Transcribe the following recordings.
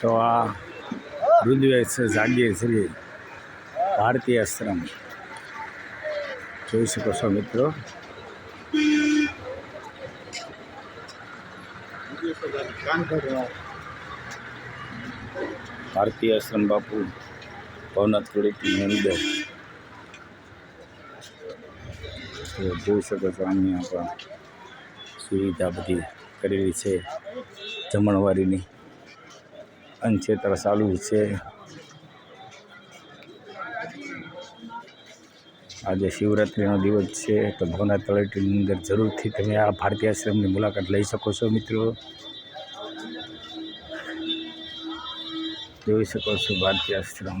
તો આ રુદ્વેશ જાગીર શ્રી ભારતીય આશ્રમ. જોઈ શકો છો મિત્રો. ભારતીય આશ્રમ બાપુ. ભવનાથ કોલેજની અંદર જોઈ શકો છો અહીંયા પણ સુવિધા બધી કરેલી છે, જમણવારીની. અંચેતર ચાલુ છે. આજે શિવરાત્રિનો દિવસ છે, તો ભવનાથ તળેટીની અંદર જરૂરથી તમે આ ભારતીય આશ્રમની મુલાકાત લઈ શકો છો મિત્રો. જોઈ શકો છો ભારતીય આશ્રમ.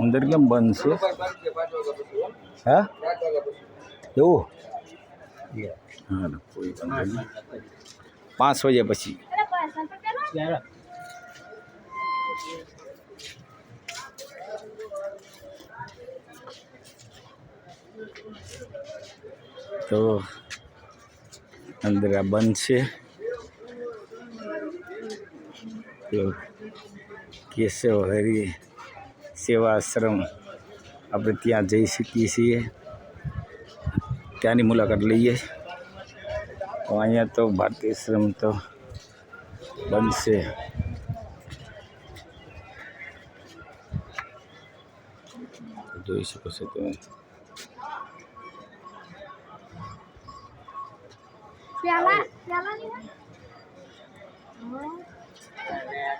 અંદર કેમ બંધ છે? હા? એવું? પાંચ વાગ્યા પછી. તો અંદર આ બંધ છે. કેશવ હરી સેવા આશ્રમ આપણે ત્યાં જઈ શકીએ છીએ ત્યાંની મુલાકાત લઈએ તો અહીંયા તો ભારતીય આશ્રમ તો બંધ છે જોઈ શકો છો તમે પ્યાલા પ્યાલા નહીં હોય?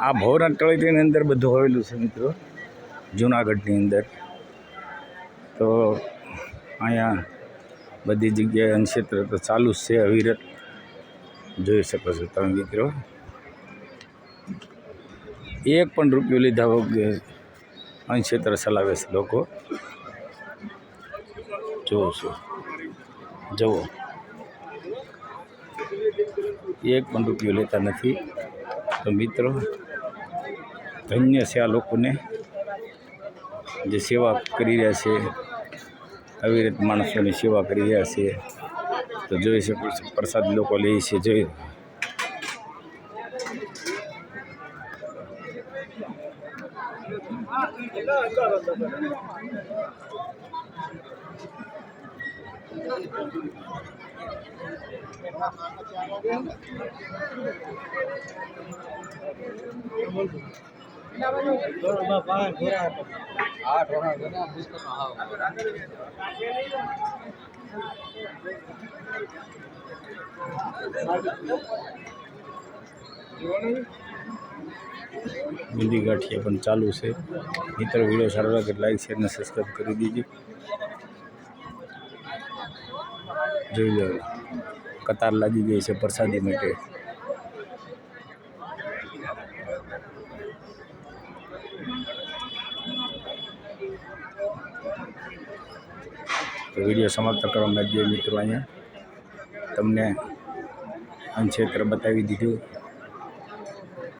આ ભવનાથ તળેટીની અંદર બધું આવેલું છે મિત્રો જુનાગઢની અંદર તો અહીંયા બધી જગ્યાએ અનક્ષેત્ર તો ચાલુ જ છે અવિરત જોઈ શકો છો તમે મિત્રો એક પણ રૂપિયો લીધા વગર અનક્ષેત્ર ચલાવે છે લોકો જોઉં છું જુઓ એક પણ રૂપિયો લેતા નથી તો મિત્રો, ધન્ય છે આ લોકોને જે સેવા કરી રહ્યા છે, આવી રીતે માણસોની સેવા કરી રહ્યા છે. તો જોઈ શકો છો, પ્રસાદ લોકો લે છે, જોઈ. બુંદી ગાંઠિયા પણ ચાલુ છે મિત્રો વિડીયો સારો લાગે લાઈક શેર અને સબસ્ક્રાઈબ કરી દીજો જોઈ લો. કતાર લાગી ગઈ છે પ્રસાદી માટે. તો વીડિયો સમાપ્ત કરવા માંગીએ મિત્રો અહીંયા તમને અંક્ષેત્ર બતાવી દીધું.